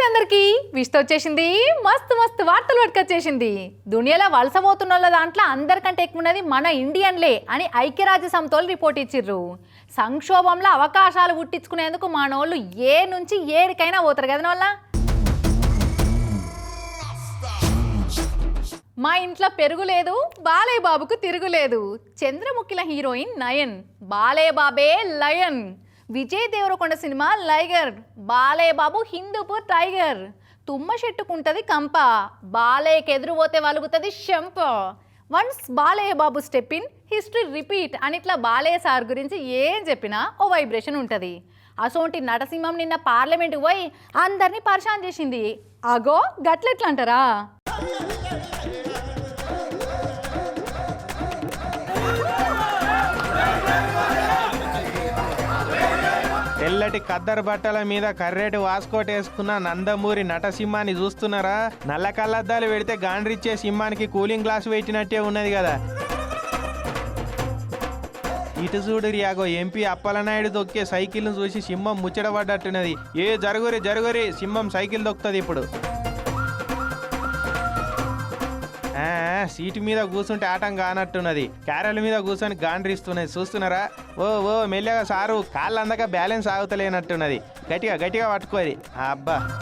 నమస్తే అందరికి. విష్ట వచ్చేసింది. మస్తు మస్తు వార్తలు పట్టుకొచ్చేసింది. దునియాలో వలస పోతున్న వాళ్ళ దాంట్లో అందరికంటే ఎక్కువ ఉన్నది మన ఇండియన్లే అని ఐక్యరాజ్య సమితోలు రిపోర్ట్ ఇచ్చిర్రు. సంక్షోభంలో అవకాశాలు పుట్టించుకునేందుకు మనోళ్ళు ఏ నుంచి ఏడికైనా పోతారు కదా వాళ్ళ మా ఇంట్లో పెరుగు లేదు బాలయ్య బాబుకు తిరుగులేదు చంద్రముఖిల హీరోయిన్ నయన్. బాలయ్య బాబే lion. Vijay Devarakonda cinema Liger Balayya Babu Hindupur tiger. తుమ్మ చెట్టుకుంటది కంప బాలయ్యకి ఎదురు పోతే వలుగుతుంది శంప. Once Balayya Babu step in history repeat అని ఇట్లా బాలయ్య సార్ గురించి ఏం చెప్పినా ఓ వైబ్రేషన్ ఉంటుంది. అసోంటి నటసింహం నిన్న పార్లమెంట్కి పోయి అందరినీ పరిశాన్ చేసింది. అగో గట్లెట్లా తెల్లటి కద్దరు బట్టల మీద కర్రెటి వాస్కోట్ వేసుకున్న నందమూరి నటసింహాన్ని చూస్తున్నారా? నల్ల కళ్ళద్దాలు పెడితే గాండ్రిచ్చే సింహానికి కూలింగ్ గ్లాస్ పెట్టినట్టే ఉన్నది కదా. ఇటు చూడు రియాగో ఎంపీ అప్పలనాయుడు దొక్కే సైకిల్ను చూసి సింహం ముచ్చటపడ్డట్టున్నది. ఏ జరుగురి జరుగురి సింహం సైకిల్ దొక్కుతుంది ఇప్పుడు. సీటు మీద కూర్చుంటే ఆటం కానట్టున్నది. క్యారెల్ మీద కూర్చొని గాండ్రిస్తున్నది. చూస్తున్నారా? ఓ ఓ మెల్లగా సారు కాళ్ళు అందక బ్యాలెన్స్ ఆగుతలేనట్టున్నది. గట్టిగా గట్టిగా పట్టుకోది. అబ్బా.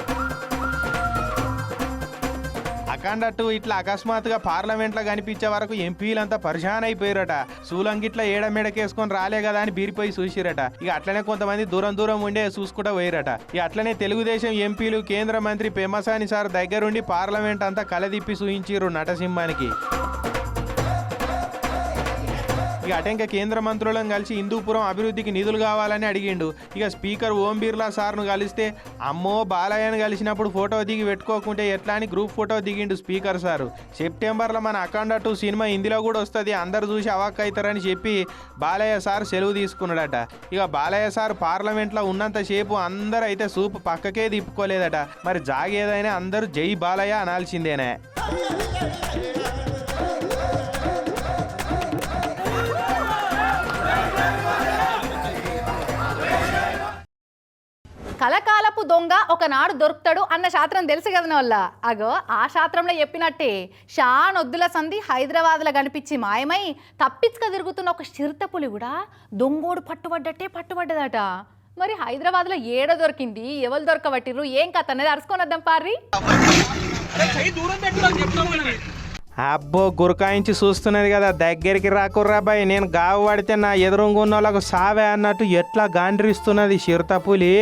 అకాండట్టు ఇట్లా అకస్మాత్తుగా పార్లమెంట్లో కనిపించే వరకు ఎంపీలంతా పరిశాన్ అయిపోయారట. సూలంగిట్ల ఏడమెడకేసుకొని రాలే కదా అని బీరిపోయి చూసిరట. ఇక అట్లనే కొంతమంది దూరం దూరం ఉండే చూసుకుంటా పోయిరట. ఇక అట్లనే తెలుగుదేశం ఎంపీలు కేంద్ర మంత్రి పెమ్మసాని సార్ దగ్గరుండి పార్లమెంట్ అంతా కలదిప్పి చూయించారు నటసింహానికి. ఇక అటెంక కేంద్ర మంత్రులను కలిసి హిందూపురం అభివృద్ధికి నిధులు కావాలని అడిగిండు. ఇక స్పీకర్ ఓం బిర్లా సార్ను కలిస్తే అమ్మో బాలయ్యను కలిసినప్పుడు ఫోటో దిగి పెట్టుకోకుంటే ఎట్లా అని గ్రూప్ ఫోటో దిగిండు స్పీకర్ సారు. సెప్టెంబర్లో మన అఖండ టూ సినిమా హిందీలో కూడా వస్తుంది అందరు చూసి అవాక్ అవుతారని చెప్పి బాలయ్య సార్ సెలవు తీసుకున్నాడట. ఇక బాలయ్య సార్ పార్లమెంట్లో ఉన్నంతసేపు అందరూ అయితే సూపు పక్కకే తిప్పుకోలేదట. మరి జాగేదైనా అందరూ జై బాలయ్య అనాల్సిందేనే. కలకాలపు దొంగ ఒకనాడు దొరుకుతాడు అన్న శాస్త్రం తెలుసు కదా వల్ల అగో ఆ శాస్త్రంలో చెప్పినట్టే. షానొద్దుల సంధి హైదరాబాద్లో కనిపించి మాయమై తప్పించుక తిరుగుతున్న ఒక చిరుతపులి కూడా దొంగోడు పట్టుబడ్డట్టే పట్టుబడ్డదట. మరి హైదరాబాద్లో ఏడ దొరికింది? ఎవరు దొరకబట్టిర్రు? ఏం కథ అనేది అరుచుకొని వద్దాం పారి అబ్బో గురకాయించి చూస్తున్నది కదా దగ్గరికి రాకుర్రా బాయ్ నేను గావు పడితే నా ఎదురుంగున్న వాళ్ళకు సావే అన్నట్టు ఎట్లా గాండ్రిస్తున్నది చిరుతపులి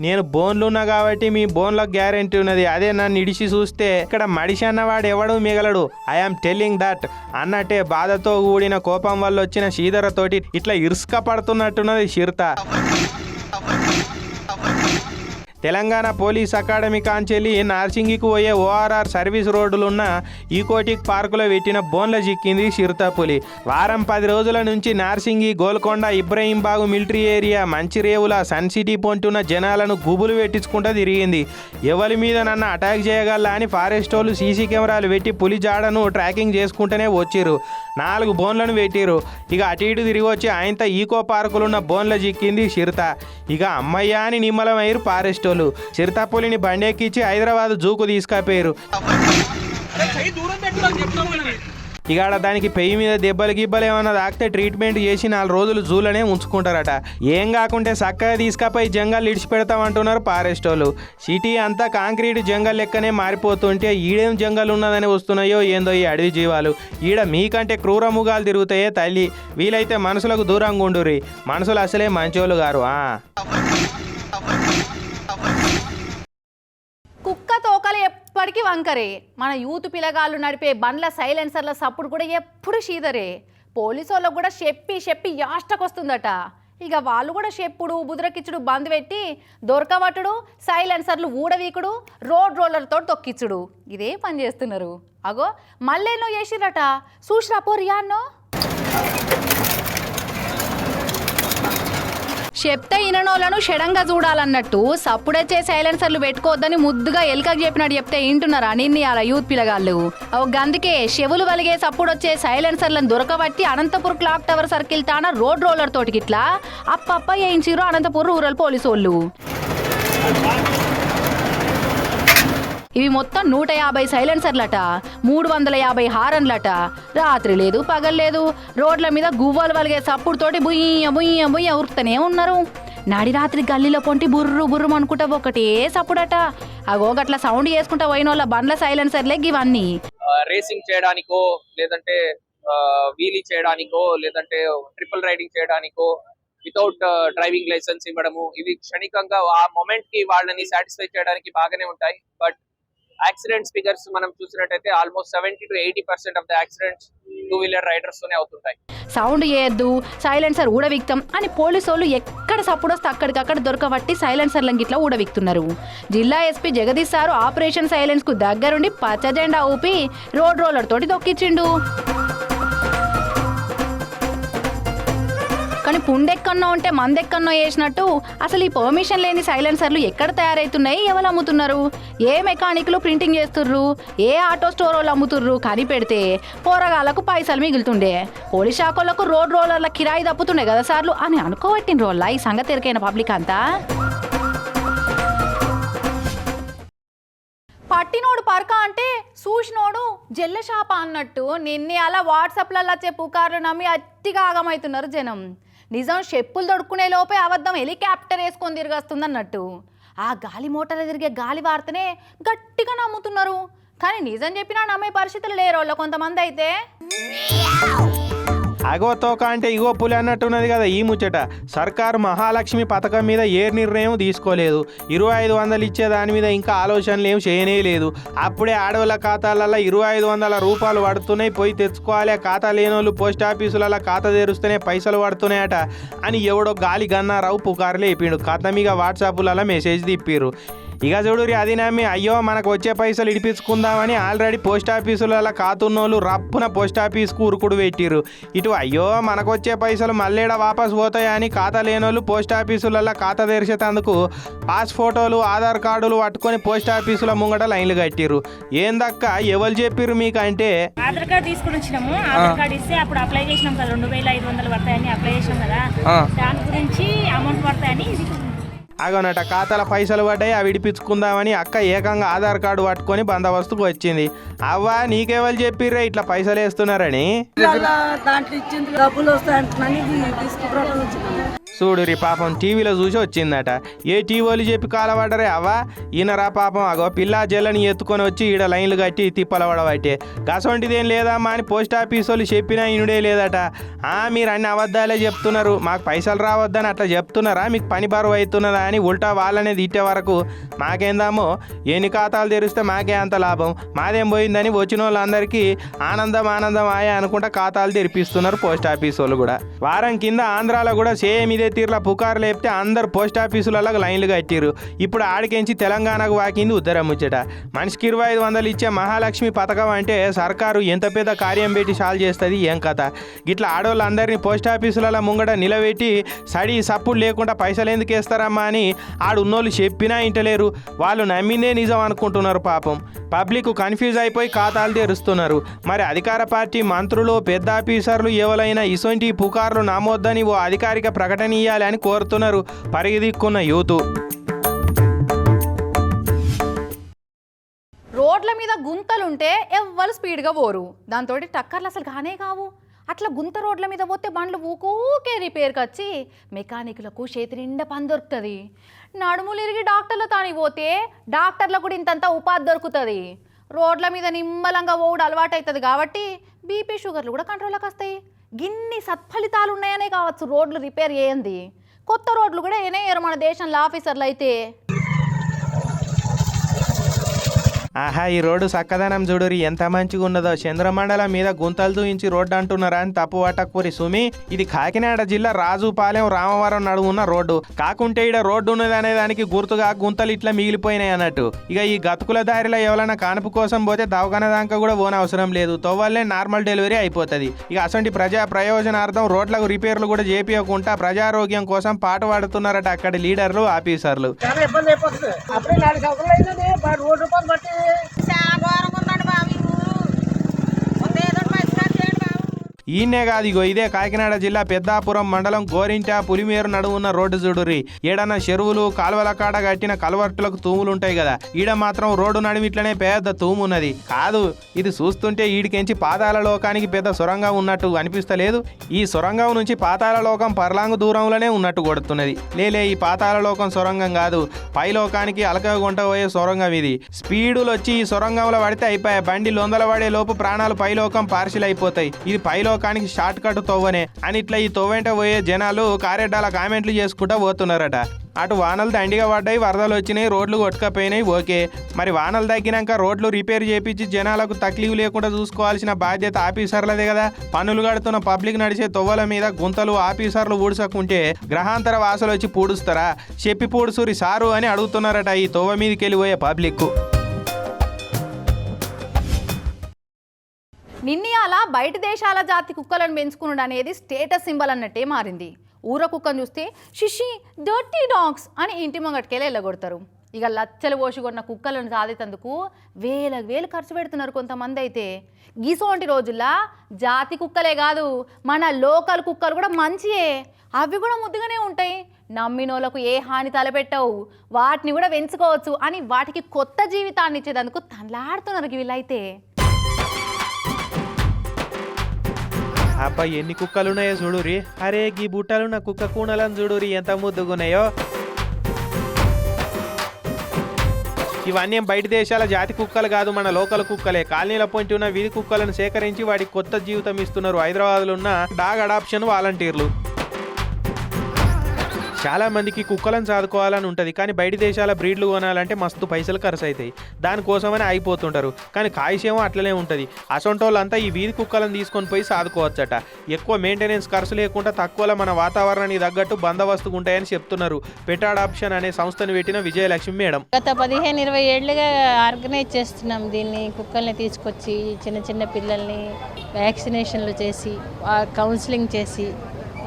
నేను బోన్లు ఉన్నా కాబట్టి మీ బోన్లకు గ్యారెంటీ ఉన్నది అదే నన్ను ఇడిచి చూస్తే ఇక్కడ మడిషి అన్నవాడు ఎవడు మిగలడు. ఐఆమ్ టెల్లింగ్ దట్ అన్నట్టే బాధతో కూడిన కోపం వల్ల వచ్చిన శ్రీధరతోటి ఇట్లా ఇరుసుక పడుతున్నట్టున్నది చిరుత తెలంగాణ పోలీస్ అకాడమీ కాంచెల్లి నార్సింగికి పోయే ఓఆర్ఆర్ సర్వీస్ రోడ్డులున్న ఈకోటిక్ పార్కులో పెట్టిన బోన్ల చిక్కింది చిరుతపులి వారం పది రోజుల నుంచి Narsingi Golconda Ibrahimbagh military area Manchirevula sun city పొంటున్న జనాలను గుబులు పెట్టించుకుంటూ తిరిగింది. ఎవరి మీద నన్ను అటాక్ చేయగల అని ఫారెస్ట్ వాళ్ళు సీసీ కెమెరాలు పెట్టి పులి జాడను ట్రాకింగ్ చేసుకుంటూనే వచ్చిర్రు. నాలుగు బోన్లను పెట్టిరు ఇక అటు ఇటు తిరిగి వచ్చి ఆయనతో ఈకో పార్కులున్న బోన్ల చిక్కింది చిరుత ఇక అమ్మయ్య అని నిమ్మలమయ్యారు ఫారెస్ట్ వాళ్ళు చిరుతపులిని బండెక్కిచ్చి హైదరాబాద్ జూకు తీసుకపోయారు. ఇక ఆడ దానికి పెయ్యి మీద దెబ్బలు గిబ్బలు ఏమన్నా తాకితే ట్రీట్మెంట్ చేసి నాలుగు రోజులు జూలనే ఉంచుకుంటారట. ఏం కాకుంటే చక్కగా తీసుకపోయి జంగల్ ఇడిచిపెడతామంటున్నారు ఫారెస్ట్ వాళ్ళు. సిటీ అంతా కాంక్రీట్ జంగల్ లెక్కనే మారిపోతుంటే ఈడేం జంగల్ ఉన్నదని వస్తున్నాయో ఏందో ఈ అడవి జీవాలు. ఈడ మీకంటే క్రూర ముగాలు తిరుగుతాయే తల్లి. వీలైతే మనుషులకు దూరంగా ఉండుర్రి. మనుషులు అసలే మంచోళ్ళు గారు ఆ కుక్క తోకలు వంకరే. మన యూత్ పిల్లగాళ్ళు నడిపే బండ్ల సైలెన్సర్ల సప్పుడు కూడా ఎప్పుడు షీదరే. పోలీసు వాళ్ళకు కూడా చెప్పి చెప్పి యాష్టకొస్తుందట. ఇక వాళ్ళు కూడా చెప్పుడు బుదరకిచ్చుడు బంద్ పెట్టి దొరకబట్టుడు సైలెన్సర్లు ఊడవీకుడు రోడ్ రోలర్తో తొక్కిచ్చుడు. ఇదే పని చేస్తున్నారు. అగో మళ్ళేనో చేసిరట చూసిరా పోరియాన్నో చెప్తే ఇననోళ్ళను షడంగా చూడాలన్నట్టు సప్పుడొచ్చే సైలెన్సర్లు పెట్టుకోవద్దని ముద్దుగా ఎలుకకు చెప్పినట్టు చెప్తే వింటున్నారా నిన్ని అలా యూత్ పిల్లగాళ్ళు? ఓ గందుకే చెవులు వలిగే సప్పుడొచ్చే సైలెన్సర్లను దొరకబట్టి అనంతపూర్ క్లాక్ టవర్ సర్కిల్ తాన రోడ్ రోలర్ తోటికి ఇట్లా అప్పప్ప వేయించిరు అనంతపూర్ రూరల్ పోలీసు వాళ్ళు ఇవి మొత్తం నూట యాభై సైలెన్సర్లట మూడు వందల యాభై హారన్లట. రాత్రి లేదు పగల్లేదు రోడ్ల మీద గువ్వలు వలిగే సప్పుడుతోటి బుయ్య బుయ్య బుయ్య ఉరుకుతూనే ఉన్నారు. నాడి రాత్రి గల్లీలో పొంటి బుర్రు బుర్రు అనుకుంటా ఒకటే సప్పుడట. అగో గట్ల సౌండ్ చేసుకుంటా పోయిన వాళ్ళ బండ్ల సైలెన్సర్లే ఇవన్నీ రేసింగ్ చేయడానికో లేదంటే వీలీ చేయడానికో లేదంటే ట్రిపుల్ రైడింగ్ చేయడానికో వితౌట్ డ్రైవింగ్ లైసెన్స్ ఇవ్వడము ఇవి క్షణికంగా ఆ మొమెంట్కి వాళ్ళని సాటిస్ఫై చేయడానికి బాగానే ఉంటాయి. బట్ యాక్సిడెంట్ ఫిగర్స్ మనం చూసినట్టయితే almost seventy to eighty percent of the accidents two wheeler riders తోనే అవుతుంటాయి. సౌండ్ చేయొద్దు సైలెన్సర్ ఊడవిక్తం అని పోలీసు వాళ్ళు ఎక్కడ సప్పుడొస్తే అక్కడికక్కడ దొరకబట్టి సైలెన్సర్లను గిట్లా ఊడవిక్తున్నారు. జిల్లా ఎస్పీ జగదీష్ సారు ఆపరేషన్ సైలెన్స్కు దగ్గరుండి పచ్చ జెండా ఊపి రోడ్ రోలర్ తోటి దొక్కిచ్చిండు. కానీ పుండెక్కన్నో ఉంటే మందెక్కన్నో వేసినట్టు అసలు ఈ పర్మిషన్ లేని సైలెన్సర్లు ఎక్కడ తయారవుతున్నాయి ఎవరు అమ్ముతున్నారు? ఏ మెకానిక్లు ప్రింటింగ్ చేస్తుర్రు? ఏ ఆటో స్టోర్ వాళ్ళు అమ్ముతుర్రు? కని పెడితే పోరగాళ్ళకు పైసలు మిగులుతుండే. పోలీస్ శాఖలకు రోడ్ రోలర్ల కిరాయి తప్పుతుండే కదా సార్లు అని అనుకోబట్టిన రోళ్ళ ఈ సంగతి ఎరికైన పబ్లిక్ అంతా? పట్టినోడు పరక అంటే చూసినోడు జల్ల షాప అన్నట్టు. నిన్నే అలా వాట్సాప్లలో వచ్చే పుకార్లు నమ్మి అట్టిగా ఆగమవుతున్నారు జనం. నిజం చెప్పులు దొడుకునే లోపే అబద్ధం హెలికాప్టర్ వేసుకొని తిరిగొస్తుంది అన్నట్టు ఆ గాలి మోటార్లు తిరిగే గాలి వార్తనే గట్టిగా నమ్ముతున్నారు. కానీ నిజం చెప్పినా నమ్మే పరిస్థితులు లేరు వాళ్ళు కొంతమంది అయితే. అగో తోక అంటే ఇగో పులి అన్నట్టున్నది కదా ఈ ముచ్చట. సర్కారు మహాలక్ష్మి పథకం మీద ఏ నిర్ణయం తీసుకోలేదు. ఇరవై ఐదు వందలు ఇచ్చే దాని మీద ఇంకా ఆలోచనలు ఏం చేయనే లేదు. అప్పుడే ఆడవాళ్ళ ఖాతాలలో ఇరవై ఐదు వందల రూపాయలు పడుతున్నాయి పోయి తెచ్చుకోవాలి. ఖాతా లేని వాళ్ళు పోస్ట్ ఆఫీసులలో ఖాతా తెరుస్తూనే పైసలు పడుతున్నాయట అని ఎవడో గాలి గన్నారావు పుకారులు లేపిండు. కథ మీద వాట్సాప్లలో మెసేజ్ తిప్పిర్రు. ఇక చూడురి అది నమ్మి అయ్యో మనకు వచ్చే పైసలు ఇడిపించుకుందామని ఆల్రెడీ పోస్ట్ ఆఫీసులలో కాతున్నోళ్ళు రప్పున పోస్ట్ ఆఫీస్కు ఉరుకుడు పెట్టిర్రు. ఇటు అయ్యో మనకు వచ్చే పైసలు మళ్ళీడ వాపస్ పోతాయని ఖాతా లేనోళ్ళు పోస్ట్ ఆఫీసులలో ఖాతా తెరిచేటందుకు పాస్ ఫోటోలు ఆధార్ కార్డులు పట్టుకొని పోస్ట్ ఆఫీసుల ముంగట లైన్లు కట్టిర్రు. ఏందక్క ఎవరు చెప్పిర్రు మీకు అంటే ఆధార్ కార్డు తీసుకుని వచ్చినాము. ఆధార్ కార్డు ఇస్తే అప్పుడు అప్లై చేసినాం కదా రెండు వేల ఐదు వందలు పడతాయని అప్లై చేసినాం కదా. దాని గురించి అమౌంట్ పడతాయని అగనట ఖాతాల పైసలు పడ్డాయి అవి విడిపించుకుందామని అక్క ఏకంగా ఆధార్ కార్డు పట్టుకొని బందోబస్తుకు వచ్చింది. అవ్వా నీకేవాళ్ళు చెప్పిర్రే ఇట్లా పైసలు వేస్తున్నారని చూడు రీ పాపం టీవీలో చూసి వచ్చిందట. ఏ టీవీలు చెప్పి కాలపడ్డరే అవ్వా? ఈయనరా పాపం అగో పిల్ల జల్లని ఎత్తుకొని వచ్చి ఈడ లైన్లు కట్టి తిప్పలవడబట్టే గసొంటిదేం లేదమ్మా అని పోస్ట్ ఆఫీస్ వాళ్ళు చెప్పినా ఇనుడే లేదట. ఆ మీరు అన్ని అబద్ధాలే చెప్తున్నారు. మాకు పైసలు రావద్దని అట్లా చెప్తున్నారా? మీకు పని బరువు అవుతున్నదా అని ఉల్టా వాళ్ళనే తిట్టే వరకు మాకేందామో? ఎన్ని ఖాతాలు తెరిస్తే మాకే అంత లాభం. మాదేం పోయిందని వచ్చిన వాళ్ళందరికీ ఆనందం ఆనందం ఆయా అనుకుంటా ఖాతాలు తెరిపిస్తున్నారు పోస్ట్ ఆఫీస్ వాళ్ళు కూడా. వారం కింద ఆంధ్రాలో కూడా సేమ్ ఇదే తీరులా పుకారు లేపితే అందరు పోస్ట్ ఆఫీసులలో లైన్లు కట్టిరు ఇప్పుడు ఆడికించి తెలంగాణకు వాకింది ఉద్దరం ముచ్చట. మనిషికి ఇరవై ఐదు వందలు ఇచ్చే మహాలక్ష్మి పథకం అంటే సర్కారు ఎంత పెద్ద కార్యం పెట్టి సాల్వ్ చేస్తుంది ఏం కథ. గిట్లా ఆడవాళ్ళందరినీ పోస్ట్ ఆఫీసులలో ముంగట నిలబెట్టి సడి సప్పుడు లేకుండా పైసలు ఎందుకు వేస్తారమ్మా అని ఆడున్నోళ్ళు చెప్పినా ఇంటలేరు. వాళ్ళు నమ్మినే నిజం అనుకుంటున్నారు పాపం. పబ్లిక్ కన్ఫ్యూజ్ అయిపోయి ఖాతాలు తెరుస్తున్నారు. మరి అధికార పార్టీ మంత్రులు పెద్ద ఆఫీసర్లు ఎవరైనా ఇసొంటి పుకార్లు నమ్మొద్దని ఓ అధికారిక ప్రకటన ఇవ్వాలని కోరుతున్నారు పరిగెదిక్కున్న యూత్. రోడ్ల మీద గుంతలుంటే ఎవ్వరు స్పీడ్గా పోరు. దాంతో టక్కర్లు అసలు కానే కావు. అట్లా గుంత రోడ్ల మీద పోతే బండ్లు ఊకూకే రిపేర్కి వచ్చి మెకానికులకు చేతి నిండా పని దొరుకుతుంది. నడుములు ఇరిగి డాక్టర్లు తాని పోతే డాక్టర్లకు కూడా ఇంతంత ఉపాధి దొరుకుతుంది. రోడ్ల మీద నిమ్మలంగా పోవుడు అలవాటు అవుతుంది కాబట్టి బీపీ షుగర్లు కూడా కంట్రోల్లోకి వస్తాయి. గిన్ని సత్ఫలితాలు ఉన్నాయనే కావచ్చు రోడ్లు రిపేర్ చేయండి కొత్త రోడ్లు కూడా ఏనేయరు మన దేశంలో ఆఫీసర్లు అయితే. ఆహా ఈ రోడ్డు చక్కదనం చూడురి ఎంత మంచిగా ఉన్నదో చంద్రమండలం మీద గుంతలు దూయించి రోడ్డు అంటున్నారా అని తప్పు పట్టకూరి సుమి. ఇది కాకినాడ జిల్లా రాజుపాలెం రామవరం నడువున్న రోడ్డు. కాకుంటే ఈడ రోడ్డు ఉన్నది అనే దానికి గుర్తుగా గుంతలు ఇట్లా మిగిలిపోయినాయి అన్నట్టు. ఇక ఈ గతుకుల దారిలో ఎవరైనా కానుపు కోసం పోతే దవాఖాన దాకా కూడా పోన అవసరం లేదు. తోవల్లే నార్మల్ డెలివరీ అయిపోతుంది. ఇక అసంటి ప్రజా ప్రయోజనార్థం రోడ్లకు రిపేర్లు కూడా చేపించకుండా ప్రజారోగ్యం కోసం పాట పాడుతున్నారట అక్కడి లీడర్లు ఆఫీసర్లు. Yeah. ఈయనే కాదు ఇగో ఇదే కాకినాడ జిల్లా పెద్దాపురం మండలం గోరింట పులిమేరు నడువున్న రోడ్డు చూడుర్రి ఈడన్న చెరువులు కాలువల కాడ కట్టిన కలవర్టులకు తూములు ఉంటాయి కదా. ఈడ మాత్రం రోడ్డు నడిమిట్లనే పెద్ద తూము ఉన్నది కాదు ఇది చూస్తుంటే ఈడికెంచి పాతాల లోకానికి పెద్ద సొరంగం ఉన్నట్టు అనిపిస్తలేదు. ఈ సొరంగం నుంచి పాతాల లోకం పర్లాంగు దూరంలోనే ఉన్నట్టు కొడుతున్నది. లేలే ఈ పాతాల లోకం సొరంగం కాదు. పై లోకానికి అలక పోయే సొరంగం ఇది. స్పీడులు వచ్చి ఈ సొరంగంలో పడితే అయిపోయాయి బండి లొందల పడే లోపు ప్రాణాలు పైలోకం పార్సిల్ అయిపోతాయి. ఇది పైలోకానికి షార్ట్ కట్ తవ్వనే అని ఇట్లా ఈ తవ్వెంట పోయే జనాలు కారెడ్డాల కామెంట్లు చేసుకుంటా పోతున్నారట. అటు వానలు దండిగా పడ్డాయి వరదలు వచ్చినాయి రోడ్లు కొట్టుకపోయినాయి ఓకే. మరి వానలు తగ్గినాక రోడ్లు రిపేర్ చేపించి జనాలకు తక్లీఫ్ లేకుండా చూసుకోవాల్సిన బాధ్యత ఆఫీసర్లదే కదా. పనులు కడుతున్న పబ్లిక్ నడిచే తొవ్వల మీద గుంతలు ఆఫీసర్లు ఊడ్చకుంటే గ్రహాంతర వాసులు వచ్చి పూడుస్తారా? చెప్పి పూడుసూరి సారు అని అడుగుతున్నారట ఈ తొవ్వ మీదకి వెళ్ళిపోయే పబ్లిక్ బయట దేశాల జాతి కుక్కలను పెంచుకున్నాడు అనేది స్టేటస్ సింబల్ అన్నట్టే మారింది. ఊర కుక్కను చూస్తే షిషి డర్టీ డాగ్స్ అని ఇంటి ముంగటికెళ్ళి వెళ్ళగొడతారు. ఇక లచ్చలు పోసి కుక్కలను సాధితందుకు వేల వేలు ఖర్చు పెడుతున్నారు కొంతమంది అయితే. గీసోంటి రోజుల్లో జాతి కుక్కలే కాదు మన లోకల్ కుక్కలు కూడా మంచియే. అవి కూడా ముద్దుగానే ఉంటాయి. నమ్మినోళ్ళకు ఏ హాని తలపెట్టవు. వాటిని కూడా పెంచుకోవచ్చు అని వాటికి కొత్త జీవితాన్ని ఇచ్చేందుకు తనలాడుతున్నారు వీళ్ళైతే అబ్బా ఎన్ని కుక్కలున్నాయో చూడురి అరే గీ బుట్టలున్న కుక్క కూనలను చూడురి ఎంత ముద్దుగున్నాయో. ఇవన్నీ బయట దేశాల జాతి కుక్కలు కాదు మన లోకల్ కుక్కలే. కాలనీల పొంటి ఉన్న వీధి కుక్కలను సేకరించి వాటికి కొత్త జీవితం ఇస్తున్నారు హైదరాబాద్లో ఉన్న డాగ్ అడాప్షన్ వాలంటీర్లు. చాలా మందికి కుక్కలను సాదుకోవాలని ఉంటుంది కానీ బయట దేశాల బ్రీడ్లు కొనాలంటే మస్తు పైసలు ఖర్చు అవుతాయి దానికోసమని అయిపోతుంటారు కానీ కాయిషేమో అట్లనే ఉంటుంది. అసొంటోళ్ళంతా ఈ వీధి కుక్కలను తీసుకొని పోయి సాదుకోవచ్చట. ఎక్కువ మెయింటెనెన్స్ ఖర్చు లేకుండా తక్కువలో మన వాతావరణానికి తగ్గట్టు బందోబస్తుగా ఉంటాయని చెప్తున్నారు పెటాడ్ ఆప్షన్ అనే సంస్థను పెట్టిన విజయలక్ష్మి మేడం. గత పదిహేను ఇరవై ఏళ్ళుగా ఆర్గనైజ్ చేస్తున్నాం దీన్ని కుక్కల్ని తీసుకొచ్చి చిన్న చిన్న పిల్లల్ని వ్యాక్సినేషన్లు చేసి కౌన్సిలింగ్ చేసి.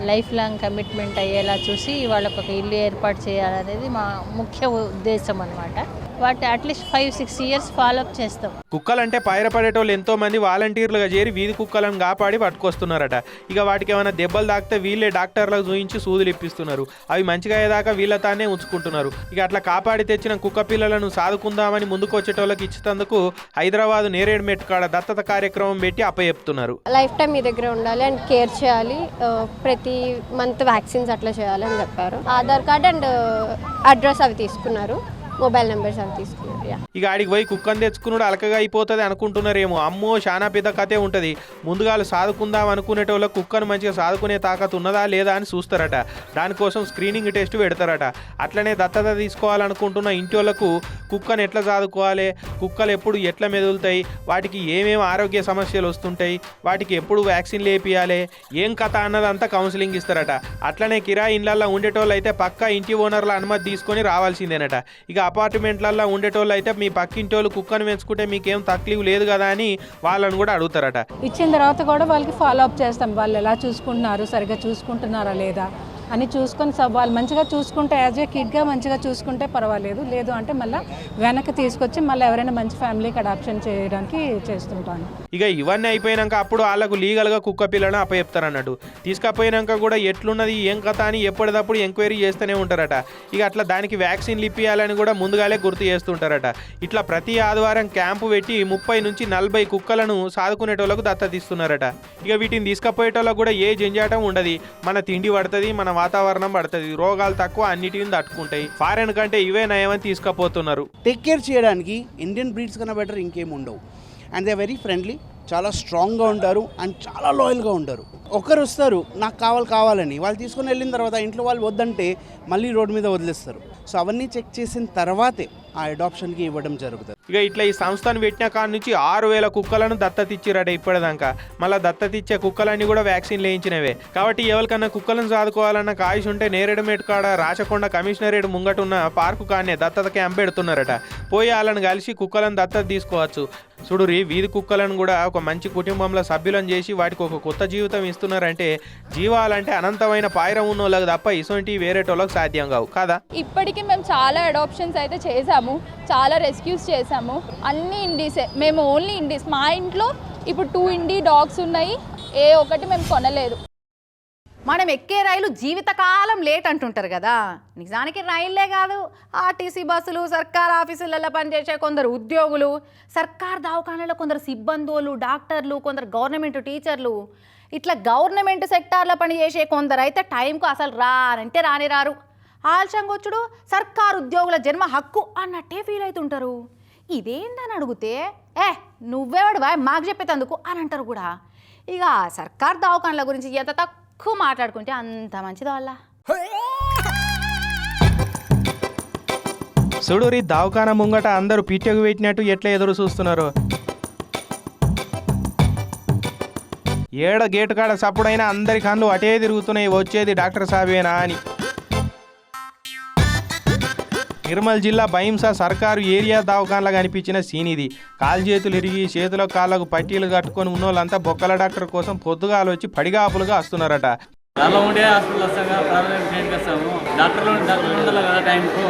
లైఫ్ లాంగ్ కమిట్మెంట్ అయ్యేలా చూసి వాళ్ళకు ఒక ఇల్లు ఏర్పాటు చేయాలనేది మా ముఖ్య ఉద్దేశం అనమాట వాటి at least five six years follow up చేస్తాం. కుక్కలంటే పైరపడేటోళ్ళు ఎంతో మంది వాలంటీర్లుగా చేరి వీధి కుక్కలను కాపాడి పట్టుకొస్తున్నారట. ఇక వాటికి ఏమైనా దెబ్బలు తాకితే వీళ్ళే డాక్టర్లకు చూయించి సూదులు ఇప్పిస్తున్నారు. అవి మంచిగా అయ్యేదాకా వీళ్ళ తానే ఉంచుకుంటున్నారు. ఇక అట్లా కాపాడి తెచ్చిన కుక్క పిల్లలను సాదుకుందామని ముందుకు వచ్చేటోళ్ళకి ఇచ్చేందుకు హైదరాబాద్ నేరేడు మెట్ కాడ దత్తత కార్యక్రమం పెట్టి అప్పచెప్తున్నారు. లైఫ్ టైం మీ దగ్గర ఉండాలి అండ్ కేర్ చేయాలి. ప్రతి మంత్ వ్యాక్సిన్స్ అట్లా చేయాలి అని చెప్పారు. ఆధార్ కార్డ్ అండ్ అడ్రస్ అవి తీసుకున్నారు. మొబైల్ నెంబర్స్ అవి తీసుకున్నారు యా. ఇక ఆడికి పోయి కుక్కను తెచ్చుకున్నాడు అలకగా అయిపోతుంది అనుకుంటున్నారేమో. అమ్మో చాలా పెద్ద కథే ఉంటుంది. ముందుగా సాదుకుందాం అనుకునేటోళ్ళకి కుక్కను మంచిగా సాదుకునే తాకత్ ఉన్నదా లేదా అని చూస్తారట. దానికోసం స్క్రీనింగ్ టెస్ట్ పెడతారట. అట్లనే దత్తత తీసుకోవాలనుకుంటున్న ఇంటి వాళ్ళకు కుక్కను ఎట్లా సాదుకోవాలి? కుక్కలు ఎప్పుడు ఎట్లా మెదులుతాయి? వాటికి ఏమేమి ఆరోగ్య సమస్యలు వస్తుంటాయి? వాటికి ఎప్పుడు వ్యాక్సిన్ లేపియాలి? ఏం కథ అన్నదంతా కౌన్సిలింగ్ ఇస్తారట. అట్లనే కిరాయి ఇండ్లల్లో ఉండేటోళ్ళు అయితే పక్కా ఇంటి ఓనర్ల అనుమతి తీసుకొని రావాల్సిందేనట. ఇక అపార్ట్మెంట్లలో ఉండేటోళ్ళు అయితే మీ పక్కింటోళ్ళు కుక్కను పెంచుకుంటే మీకేం తక్లీఫ్ లేదు కదా అని వాళ్ళని కూడా అడుగుతారట. ఇచ్చిన తర్వాత కూడా వాళ్ళకి ఫాలో అప్ చేస్తాం. వాళ్ళు ఎలా చూసుకుంటున్నారు? సరిగ్గా చూసుకుంటున్నారా లేదా? అని చూసుకొని వాళ్ళు మంచిగా చూసుకుంటే యాజ్ ఏ కిడ్గా మంచిగా చూసుకుంటే పర్వాలేదు. లేదు అంటే మళ్ళీ వెనక్కి తీసుకొచ్చి మళ్ళీ ఎవరైనా మంచి ఫ్యామిలీకి అడాప్షన్ చేయడానికి చేస్తుంటాను. ఇక ఇవన్నీ అయిపోయినాక అప్పుడు వాళ్ళకు లీగల్గా కుక్క పిల్లను అప్పచెప్తారు అన్నట్టు తీసుకపోయినాక కూడా ఎట్లున్నది ఏం కథ అని ఎప్పటికప్పుడు ఎంక్వైరీ చేస్తూనే ఉంటారట. ఇక అట్లా దానికి వ్యాక్సిన్లు ఇప్పియాలని కూడా ముందుగాలే గుర్తు చేస్తుంటారట. ఇట్లా ప్రతి ఆదివారం క్యాంపు పెట్టి ముప్పై నుంచి నలభై కుక్కలను సాదుకునేటోళ్ళకు దత్తతిస్తున్నారట ఇక వీటిని తీసుకపోయేటోళ్ళకు కూడా ఏ జంజాటం ఉండదు. మన తిండి పడుతుంది మన వాతావరణం పడుతుంది. రోగాలు తక్కువ అన్నిటిని తట్టుకుంటాయి. ఫారెన్ కంటే ఇవే నయమని తీసుకపోతున్నారు. టేక్ కేర్ చేయడానికి ఇండియన్ బ్రీడ్స్ కన్నా బెటర్ ఇంకేం ఉండవు. అండ్ దే వెరీ ఫ్రెండ్లీ చాలా స్ట్రాంగ్గా ఉంటారు అండ్ చాలా లాయల్గా ఉంటారు. ఒకరు వస్తారు నాకు కావాలి కావాలని. వాళ్ళు తీసుకొని వెళ్ళిన తర్వాత ఇంట్లో వాళ్ళు వద్దంటే మళ్ళీ రోడ్డు మీద వదిలేస్తారు. సో అవన్నీ చెక్ చేసిన తర్వాతే ఆ అడాప్షన్కి ఇవ్వడం జరుగుతుంది. ఇక ఇట్లా ఈ సంస్థను పెట్టిన కాడ నుంచి ఆరు వేల కుక్కలను దత్తత ఇచ్చిరట ఇప్పటిదాకా. మళ్ళీ దత్తత ఇచ్చే కుక్కలన్నీ కూడా వ్యాక్సిన్ వేయించినవే కాబట్టి ఎవరికన్నా కుక్కలను సాదుకోవాలన్న కాయుష్ ఉంటే నేరేడుమేట్ కాడ రాచకొండ కమిషనరేట్ ముంగటున్న పార్కు కాడనే దత్తత క్యాంప్ పెడుతున్నారట పోయి వాళ్ళని కలిసి కుక్కలను దత్తత తీసుకోవచ్చు. చూడురి వీధి కుక్కలను కూడా ఒక మంచి కుటుంబంలో సభ్యులను చేసి వాటికి ఒక కొత్త జీవితం ఇస్తున్నారంటే జీవాలంటే అనంతమైన పాయిరం ఉన్న వాళ్ళకి తప్ప ఇసొంటి వేరేటోళ్ళకి సాధ్యం కావు. కదా? ఇప్పటికీ మేము చాలా అడాప్షన్స్ అయితే చేసాము చాలా రెస్క్యూస్ చేసాము. అన్ని ఇండీసే మేము ఓన్లీ ఇండీస్. మా ఇంట్లో ఇప్పుడు టూ ఇండీ డాగ్స్ ఉన్నాయి ఏ ఒకటి మేము కొనలేదు. మనం ఎక్కే రైలు జీవితకాలం లేట్ అంటుంటారు కదా. నిజానికి రైళ్ళే కాదు. ఆర్టీసీ బస్సులు సర్కార్ ఆఫీసులలో పనిచేసే కొందరు ఉద్యోగులు సర్కార్ దవాఖానలో కొందరు సిబ్బందులు డాక్టర్లు కొందరు గవర్నమెంట్ టీచర్లు ఇట్లా గవర్నమెంట్ సెక్టార్లో పనిచేసే కొందరు అయితే టైంకు అసలు రానంటే రాని రారు ఆల్చంగొచ్చుడు సర్కారు ఉద్యోగుల జన్మ హక్కు అన్నట్టే ఫీల్ అవుతుంటారు ఇదేందని అడిగితే ఏ నువ్వెవడు బాయ్? మాకు చెప్పేటందుకు అని అంటారు కూడా. ఇక సర్కార్ దవాఖానల గురించి ఎంత తక్కువ మాట్లాడుకుంటే అంత మంచిది వాళ్ళ చూడురి దవాఖాన ముంగట అందరూ పిట్టకు పెట్టినట్టు ఎట్లా ఎదురు చూస్తున్నారు? ఏడ గేటు కాడ సప్పుడైనా అందరి కళ్ళు అటే తిరుగుతున్నాయి వచ్చేది డాక్టర్ సాబేనా అని. నిర్మల్ జిల్లా భైంస సర్కారు ఏరియా దవాఖానలో కనిపించిన సీన్ ఇది కాలు చేతులు ఇరిగి చేతుల కాళ్ళకు పట్టీలు కట్టుకొని ఉన్నోళ్ళంతా బొక్కల డాక్టర్ కోసం పొద్దుగాలు వచ్చి పడిగాపులుగా వస్తున్నారట దానిలో ఉండే హాస్పిటల్ వస్తాం కదా ప్రాథమిక క్లినిక్ వస్తాము. డాక్టర్లు డాక్టర్లు ఉండాలి కదా టైంకు.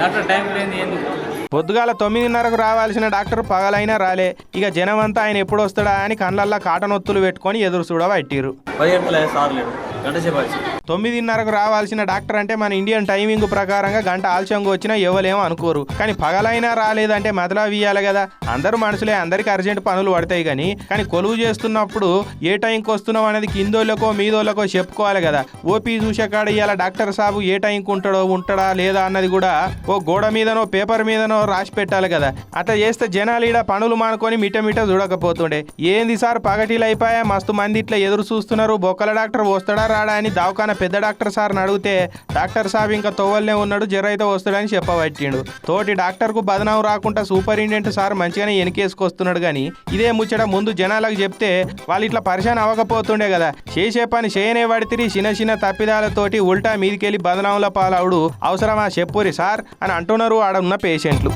డాక్టర్ టైం లేని ఎందుకు? పొద్దుగాల తొమ్మిదిన్నరకు రావాల్సిన డాక్టర్ పగలైనా రాలే. ఇక జనమంతా ఆయన ఎప్పుడు వస్తాడా అని కళ్ళల్లో కాటనొత్తులు పెట్టుకొని ఎదురు చూడబట్టిరు పది గంటల గంట తొమ్మిదిన్నరకు రావాల్సిన డాక్టర్ అంటే మన ఇండియన్ టైమింగ్ ప్రకారంగా గంట ఆలస్యంగా వచ్చినా ఎవలేమో అనుకోరు. కానీ పగలైనా రాలేదంటే మతలా వీయాలి కదా. అందరూ మనుషులే అందరికి అర్జెంట్ పనులు పడతాయి కానీ కానీ కొలువు చేస్తున్నప్పుడు ఏ టైంకి వస్తున్నాం అనేది కిందోళ్ళకో మీదోళ్ళకో చెప్పుకోవాలి కదా. ఓపీ చూసేకాడ ఇవాళ డాక్టర్ సాబు ఏ టైంకి ఉంటాడో ఉంటాడా లేదా అన్నది కూడా ఓ గోడ మీదనో పేపర్ మీదనో రాసి పెట్టాలి కదా. అట్లా చేస్తే జనాలు ఈడ పనులు మానుకొని మిటమిట చూడకపోతుండే. ఏంది సార్ పగటీలు అయిపోయా? మస్తు మంది ఇట్లా ఎదురు చూస్తున్నారు. బొక్కల డాక్టర్ వస్తాడా రాడా అని దవాఖాన పెద్ద డాక్టర్ సార్ని అడిగితే డాక్టర్ సాబ్ ఇంకా తొవ్వలనే ఉన్నాడు జర అయితే వస్తాడని చెప్పబట్టిండు. తోటి డాక్టర్కు బదనాం రాకుండా సూపరింటెండెంట్ సార్ మంచిగానే వెనకేసుకొస్తున్నాడు కానీ ఇదే ముచ్చట ముందు జనాలకు చెప్తే వాళ్ళు ఇట్లా పరిశాన్ అవ్వకపోతుండే కదా. చేసే పని చేయనే పడితిరి చిన్న చిన్న తప్పిదాలతోటి ఉల్టా మీదికెళ్ళి బదనాంల పాలవుడు. అవసరమా చెప్పురి సార్ అని అంటున్నారు ఆడ ఉన్న పేషెంట్లు.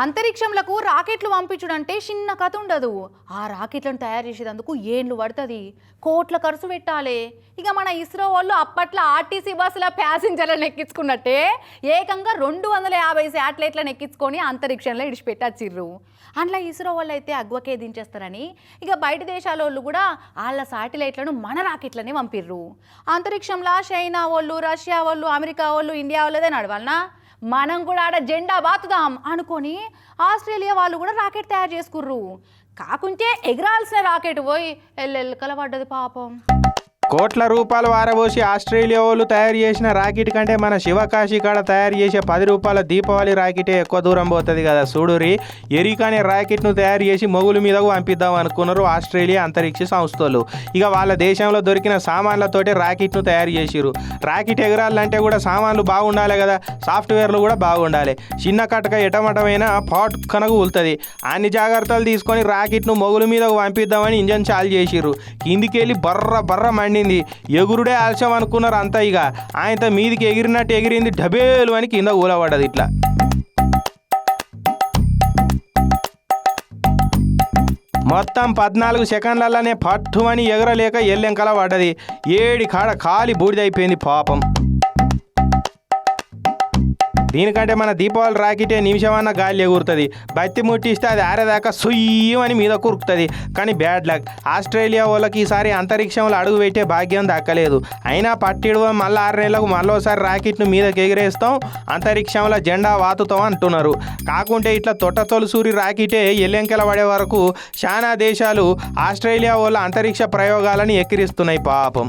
అంతరిక్షంలకు రాకెట్లు పంపించుడంటే చిన్న కథ ఉండదు. ఆ రాకెట్లను తయారు చేసేటందుకు ఏండ్లు పడుతుంది. కోట్ల ఖర్చు పెట్టాలి. ఇక మన ఇస్రో వాళ్ళు అప్పట్లో ఆర్టీసీ బస్సుల ప్యాసింజర్లను ఎక్కించుకున్నట్టే ఏకంగా రెండు వందల యాభై శాటిలైట్లను ఎక్కించుకొని అంతరిక్షంలో ఇడిచిపెట్టచ్చిర్రు. అందులో ఇస్రో వాళ్ళు అయితే అగ్వకే దించేస్తారని ఇక బయట దేశాల వాళ్ళు కూడా వాళ్ళ శాటిలైట్లను మన రాకెట్లనే పంపిర్రు. అంతరిక్షంలో చైనా వాళ్ళు రష్యా వాళ్ళు అమెరికా వాళ్ళు ఇండియా వాళ్ళదే నడవాలనా? మనం కూడా ఆడ జెండా బాతుదాం అనుకొని ఆస్ట్రేలియా వాళ్ళు కూడా రాకెట్ తయారు చేసుకుర్రు. కాకుంటే ఎగరాల్సిన రాకెట్ పోయి ఎల్లెల్కల పడ్డది పాపం. కోట్ల రూపాయలు వారబోసి ఆస్ట్రేలియా వాళ్ళు తయారు చేసిన రాకెట్ కంటే మన శివకాశి కాడ తయారు చేసే పది రూపాయల దీపావళి రాకెటే ఎక్కువ దూరం పోతుంది కదా. చూడురి ఎరికానే రాకెట్ను తయారు చేసి మొగుల మీదకు పంపిద్దాం అనుకున్నారు ఆస్ట్రేలియా అంతరిక్ష సంస్థలు. ఇక వాళ్ళ దేశంలో దొరికిన సామాన్లతోటి రాకెట్ను తయారు చేసిరు రాకెట్ ఎగరాలంటే కూడా సామాన్లు బాగుండాలి కదా. సాఫ్ట్వేర్లు కూడా బాగుండాలి. చిన్న కటక ఎటమటమైన పాట్ కనకు ఉలుతుంది. అన్ని జాగ్రత్తలు తీసుకొని రాకెట్ను మొగుల మీదకు పంపిద్దామని ఇంజన్ చాలు చేసిరు కిందికి వెళ్ళి బర్ర బర్ర పండింది ఎగురుడే ఆలస్యం అనుకున్నారు అంతా ఇక. ఆయనతో మీదికి ఎగిరినట్టు ఎగిరింది డబేలు అని కింద ఊలబడ్డది ఇట్లా. మొత్తం పద్నాలుగు సెకండ్లలోనే పట్టుమని ఎగరలేక ఎల్లెంకల పడ్డది. ఏడి కాడ కాలి బూడిదైపోయింది పాపం. దీనికంటే మన దీపావళి రాకెటే నిమిషమన్న గాలి ఎగురుతుంది బత్తి ముట్టిస్తే అది ఆరేదాకా సుయ్యం అని మీద కురుకుతుంది. కానీ బ్యాడ్ లక్. ఆస్ట్రేలియా వాళ్ళకి ఈసారి అంతరిక్షంలో అడుగు పెట్టే భాగ్యం దక్కలేదు. అయినా పట్టిడువ మళ్ళీ ఆరు నెలలకు మళ్ళీసారి రాకెట్ను మీదకి ఎగిరేస్తాం అంతరిక్షంలో జెండా వాతుతాం అంటున్నారు. కాకుంటే ఇట్లా తొట్ట తొలసూరి రాకెటే ఎల్లెంకెల పడే వరకు చాలా దేశాలు ఆస్ట్రేలియా వాళ్ళ అంతరిక్ష ప్రయోగాలను ఎక్కిరిస్తున్నాయి పాపం.